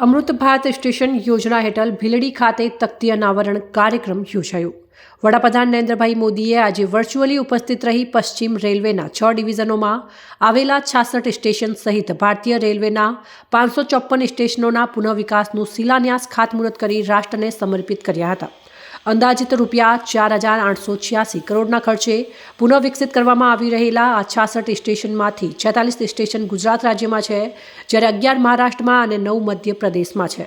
અમૃત Bharat station યોજના હેઠળ ભીલડી ખાતે તકતી અનાવરણ કાર્યક્રમ યોજાયો. વડાપ્રધાન નરેન્દ્રભાઈ મોદીએ આજે વર્ચ્યુઅલી ઉપસ્થિત રહી પશ્ચિમ રેલવેના છ ડિવિઝનોમાં આવેલા છાસઠ સ્ટેશન સહિત ભારતીય રેલવેના પાંચસો ચોપ્પન સ્ટેશનોના પુનઃવિકાસનું શિલાન્યાસ ખાતમુહૂર્ત કરી રાષ્ટ્રને સમર્પિત કર્યા હતા. અંદાજિત રૂપિયા ચાર હજાર આઠસો છ્યાસી કરોડના ખર્ચે પુનઃ વિકસિત કરવામાં આવી રહેલા આ છાસઠ સ્ટેશનમાંથી છેતાલીસ સ્ટેશન ગુજરાત રાજ્યમાં છે, જ્યારે અગિયાર મહારાષ્ટ્રમાં અને નવ મધ્યપ્રદેશમાં છે.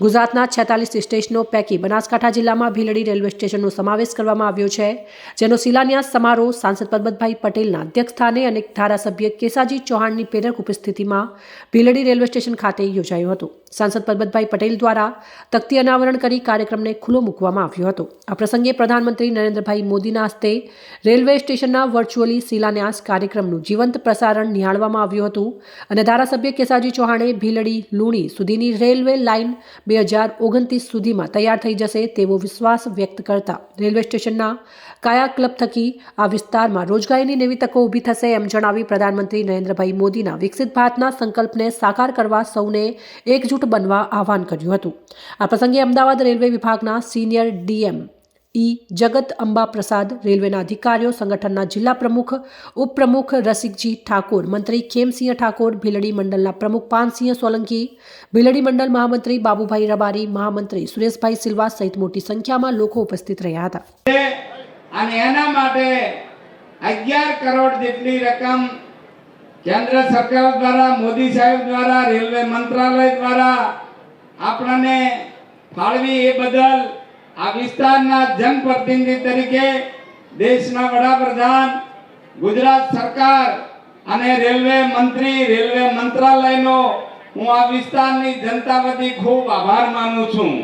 ગુજરાતના છેતાલીસ સ્ટેશનો પૈકી બનાસકાંઠા જિલ્લામાં ભીલડી રેલવે સ્ટેશનનો સમાવેશ કરવામાં આવ્યો છે, જેનો શિલાન્યાસ સમારોહ સાંસદ પરબતભાઈ પટેલના અધ્યક્ષસ્થાને અને ધારાસભ્ય કેસાજી ચૌહાણની પ્રેરક ઉપસ્થિતિમાં ભીલડી રેલવે સ્ટેશન ખાતે યોજાયો હતો. સાંસદ પરબતભાઈ પટેલ દ્વારા તકતી અનાવરણ કરી કાર્યક્રમને ખુલ્લો મૂકવામાં આવ્યો હતો. આ પ્રસંગે પ્રધાનમંત્રી નરેન્દ્રભાઈ મોદીના હસ્તે રેલવે સ્ટેશનના વર્ચ્યુઅલી શિલાન્યાસ કાર્યક્રમનું જીવંત પ્રસારણ નિહાળવામાં આવ્યું હતું અને ધારાસભ્ય કેસાજી ચૌહાણે ભીલડી લુણી સુધીની રેલવે લાઇન બે હજાર ઓગણત્રીસ સુધીમાં તૈયાર થઈ જશે તેવો વિશ્વાસ વ્યક્ત કરતા રેલવે સ્ટેશનના કાયા ક્લબ થકી આ વિસ્તારમાં રોજગારીની નવી તકો ઊભી થશે એમ જણાવી પ્રધાનમંત્રી નરેન્દ્રભાઈ મોદીના વિકસિત ભારતના સંકલ્પને સાકાર કરવા સૌને એકજૂટ બનવા આહવાન કર્યું હતું. આ પ્રસંગે અમદાવાદ રેલવે વિભાગના senior DM E Jagat Amba Prasad રેલવેના અધિકારીઓ, સંગઠનના જિલ્લા પ્રમુખ, ઉપપ્રમુખ રસિકજી ઠાકોર, મંત્રી ખેમસિંહ ઠાકોર, ભીલડી મંડળના પ્રમુખ પાનસિંહ સોલંકી, ભીલડી મંડળ મહામંત્રી બાબુભાઈ રબારી, મહામંત્રી સુરેશભાઈ સિલ્વા સહિત મોટી સંખ્યામાં લોકો ઉપસ્થિત રહ્યા હતા. અને એના માટે અગિયાર કરોડ જેટલી રકમ કેન્દ્ર સરકાર દ્વારા, મોદી સાહેબ દ્વારા, રેલવે મંત્રાલય દ્વારા આપણને ફાળવી એ બદલ આ વિસ્તારના જનપ્રતિનિધિ તરીકે દેશના વડાપ્રધાન, ગુજરાત સરકાર અને રેલવે મંત્રી, રેલવે મંત્રાલયનો હું આ વિસ્તારની જનતા વતી ખૂબ આભાર માનું છું.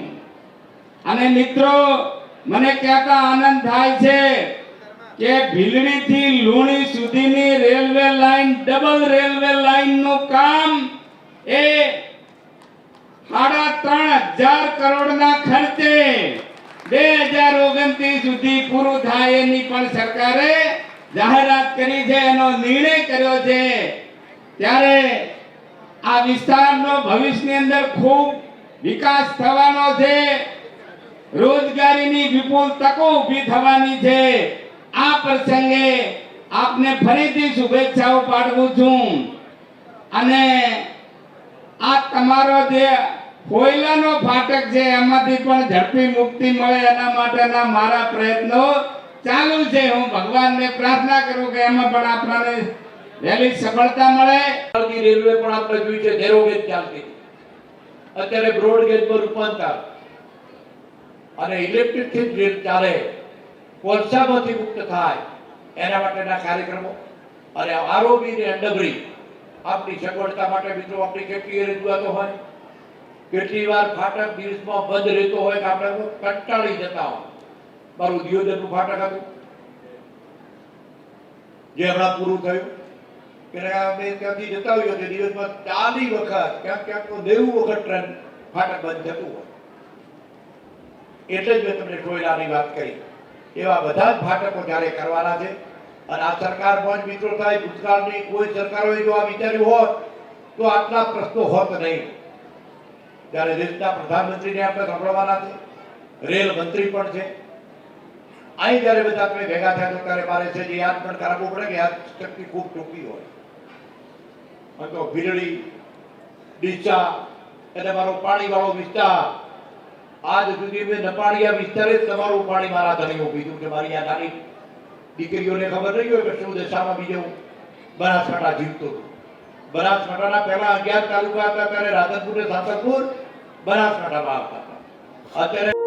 અને મિત્રો, મને કહેતા આનંદ થાય છે કે ભીલડી થી લુણી સુધીની રેલવે લાઈન, ડબલ રેલવે લાઈનનું કામ એ સાડા ત્રણ હજાર કરોડના ખર્ચે બે હજાર ઓગણત્રીસ સુધી પૂરું થાય એની પણ સરકારે જાહેરાત કરી છે, એનો નિર્ણય કર્યો છે. ત્યારે આ વિસ્તારનો ભવિષ્યની અંદર ખૂબ વિકાસ થવાનો છે. રોજગારીની વિપુલ તકો ઊભી થવાની છે. આ પ્રસંગે આપને ફરીથી શુભેચ્છાઓ પાઠવું છું. અને આ તમારો જે કોયલાનો ફાટક છે, એમાંથી પણ ઝડપી મુક્તિ મળે એના માટેના મારા પ્રયત્નો ચાલુ છે. હું ભગવાનને પ્રાર્થના કરું કે એમાં પણ આપણને વહેલી સફળતા મળે. રેલવે પણ આપણે જોયું છે નેરો ચાલતી. અત્યારે બ્રોડ ગેજ પર રૂપાંતર. અને ઇલેક્ટ્રિકથી રેલ ચાલે. કોલસામાંથી મુક્ત થાય. એના માટેના કાર્યક્રમો. અને આરોપી ને અંડબરી આપણી સગવડતા માટે મિત્રો, આપણી કેટલી રજૂઆતો હોય? કેટલી વાર ફાટક દિવસમાં બંધ રહેતો હોય કે આપણે કંટાળી જતા હોય? મારું દિયોદરનું ફાટક હતું. જે હમણાં પૂરું થયું. એટલે અમે ત્યાંથી જતા હોઈએ તો દિવસમાં ચાલી વખત, ક્યાંક ક્યાંક તો નેવું વખત ટ્રેન ફાટક બંધ થતું હોય. એટલે જ મેં તમને ટોયલાની વાત કરી. એવા બધા જ ફાટકો જ્યારે કરવાના છે. અને આ સરકાર પણ મિત્રો થાય ભૂતકાળની કોઈ સરકારોએ જો આ વિચાર્યું હોત, તો આટલા પ્રશ્નો હોત નહીં. ત્યારે દેશના પ્રધાનમંત્રીને આપણે સંભળવાના છે. રેલ મંત્રી પણ છે. અહીં જ્યારે બધા આપણે ભેગા થયા તો ત્યારે મારે છે જે યાદ પણ કરાવવું પડે કે યાદ શક્તિ ખૂબ ટૂંકી હોય. તો ભીલડી ડીચા, એટલે મારો પાણીવાળો વિસ્તાર આજ સુધી મેં નપાળિયા વિસ્તારે તમારું પાણી મારા ધણી પીધું કે મારી આ નાની દીકરીઓને ખબર નહીં હોય કે શું દશામાં બીજો બનાસકાંઠા જીવતો હતો. બનાસકાંઠાના પહેલા અગિયાર તાલુકા હતા, ત્યારે રાધનપુર ને સાંતરપુર બનાસકાંઠામાં આવતા હતા. અત્યારે